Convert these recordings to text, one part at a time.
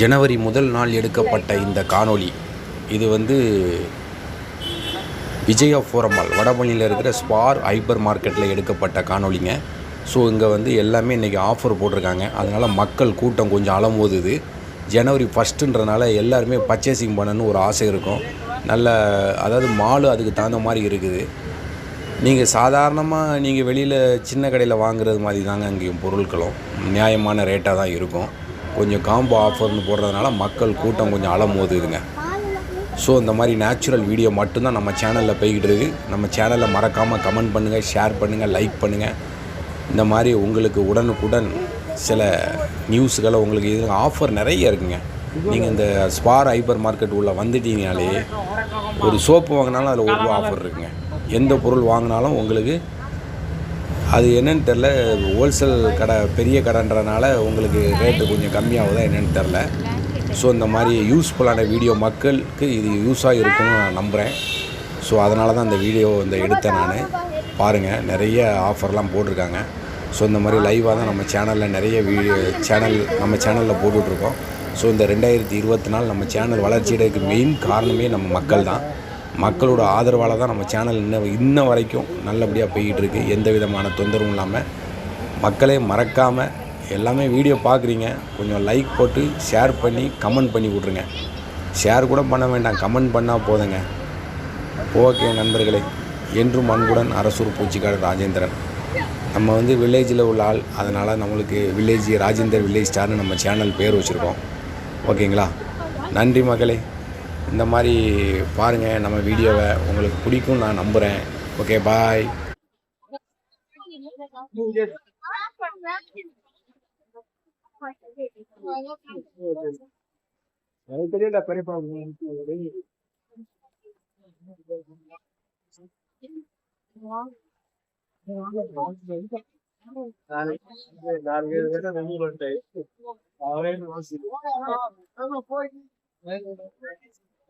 ஜனவரி முதல் நாள் எடுக்கப்பட்ட இந்த காணொளி. இது வந்து விஜயா ஃபோரமால் வடபழனியில் இருக்கிற ஸ்பார் ஹைப்பர் மார்க்கெட்டில் எடுக்கப்பட்ட காணொளிங்க. ஸோ இங்கே வந்து எல்லாமே இன்றைக்கி ஆஃபர் போட்டிருக்காங்க. அதனால் மக்கள் கூட்டம் கொஞ்சம் அலமோதுது ஜனவரி ஃபஸ்ட்டுன்றனால எல்லாருமே பர்ச்சேசிங் பண்ணணும்னு ஒரு ஆசை இருக்கும். நல்ல அதாவது மாலு அதுக்கு தகுந்த மாதிரி இருக்குது. நீங்கள் சாதாரணமாக நீங்கள் வெளியில் சின்ன கடையில் வாங்குறது மாதிரி தாங்க அங்கேயும் பொருட்களும். நியாயமான ரேட்டாக தான் இருக்கும். கொஞ்சம் காம்போ ஆஃபர்னு போடுறதுனால மக்கள் கூட்டம் கொஞ்சம் அலமோதுதுங்க. ஸோ இந்த மாதிரி நேச்சுரல் வீடியோ மட்டும்தான் நம்ம சேனலில் போய்கிட்டு இருக்கு. நம்ம சேனலை மறக்காமல் கமெண்ட் பண்ணுங்கள் ஷேர் பண்ணுங்கள் லைக் பண்ணுங்கள் இந்த மாதிரி உங்களுக்கு உடனுக்குடன் சில நியூஸுகளை உங்களுக்கு இது ஆஃபர் நிறைய இருக்குங்க. நீங்கள் இந்த ஸ்பார் ஹைப்பர் மார்க்கெட் உள்ளே வந்துட்டீங்கனாலே ஒரு சோப்பு வாங்கினாலும் அதில் ஒரு ரூபா ஆஃபர் இருக்குங்க. எந்த பொருள் வாங்கினாலும் உங்களுக்கு அது என்னன்னு தெரில ஹோல்சேல் கடை பெரிய கடைன்றனால உங்களுக்கு ரேட்டு கொஞ்சம் கம்மியாகுதா என்னென்னு தெரில ஸோ இந்த மாதிரி யூஸ்ஃபுல்லான வீடியோ மக்களுக்கு இது யூஸாக இருக்கும்னு நான் நம்புகிறேன் ஸோ அதனால தான் இந்த வீடியோ இந்த எடுத்தேன் நான். பாருங்கள் நிறைய ஆஃபர்லாம் போட்டிருக்காங்க. ஸோ இந்த மாதிரி லைவாக தான் நம்ம சேனலில் நிறைய வீடியோ சேனல் நம்ம சேனலில் போட்டுட்ருக்கோம். ஸோ இந்த ரெண்டாயிரத்தி இருபத்தி நாலு நம்ம சேனல் வளர்ச்சியடைக்கு மெயின் காரணமே நம்ம மக்கள் தான் மக்களோட ஆதரவால் தான் நம்ம சேனல் இன்ன இன்ன வரைக்கும் நல்லபடியாக போய்கிட்டுருக்கு எந்த விதமான தொந்தரவும் இல்லாமல் மக்களே மறக்காமல் எல்லாமே வீடியோ பார்க்குறீங்க கொஞ்சம் லைக் போட்டு ஷேர் பண்ணி கமெண்ட் பண்ணி விட்ருங்க. ஷேர் கூட பண்ண வேண்டாம். கமெண்ட் பண்ணால் போதுங்க. ஓகே நண்பர்களே. என்றும் அன்புடன் அரசூர் பூச்சிக்காடு ராஜேந்திரன். நம்ம வந்து வில்லேஜில் உள்ள ஆள். அதனால் நம்மளுக்கு வில்லேஜ் ராஜேந்தர் வில்லேஜ் ஸ்டார்னு நம்ம சேனல் பேர் வச்சுருக்கோம். ஓகேங்களா நன்றி மக்களே இந்த மாதிரி பாருங்கள் நம்ம வீடியோவை உங்களுக்கு பிடிக்கும் நான் நம்புகிறேன் ஓகே பாய் எனக்கு தெரியல பெரியப்பா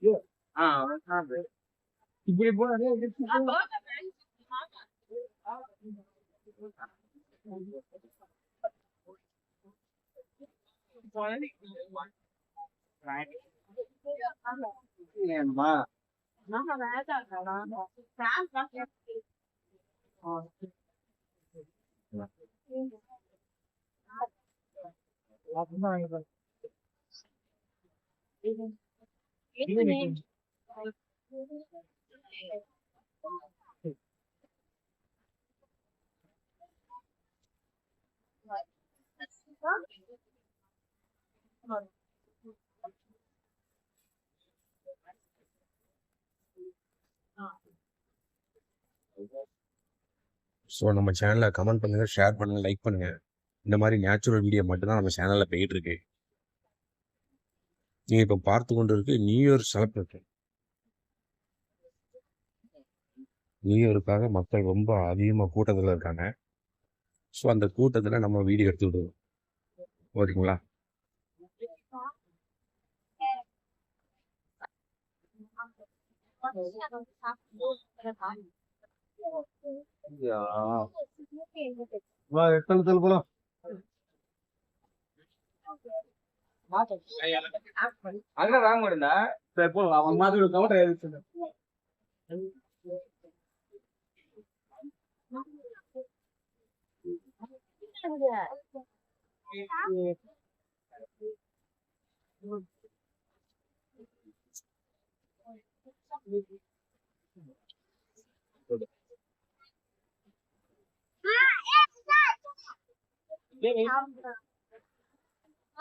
Yeah. Oh, that's not good. You get one of those. I love that. Right. Yeah, ma. Love so நம்ம சேனலை கமெண்ட் பண்ணுங்கள் ஷேர் பண்ணுங்கள் லைக் பண்ணுங்கள் இந்த மாதிரி நேச்சுரல் வீடியோ மட்டும்தான் நம்ம சேனலில் போயிட்டு இருக்கு. நீங்கள் இப்போ பார்த்து கொண்டு நியூ இயர் செலிப்ரேஷன் நியூ இயருக்காக மக்கள் ரொம்ப அதிகமாக கூட்டத்தில் இருக்காங்க. ஸோ அந்த கூட்டத்தில் நம்ம வீடியோ எடுத்து விடுவோம். ஓகேங்களா? வா எத்தனை అక్కడ రాకూడదా రేపు మాధుడు కాబట్టి ఏదిస్తుంది Yeah,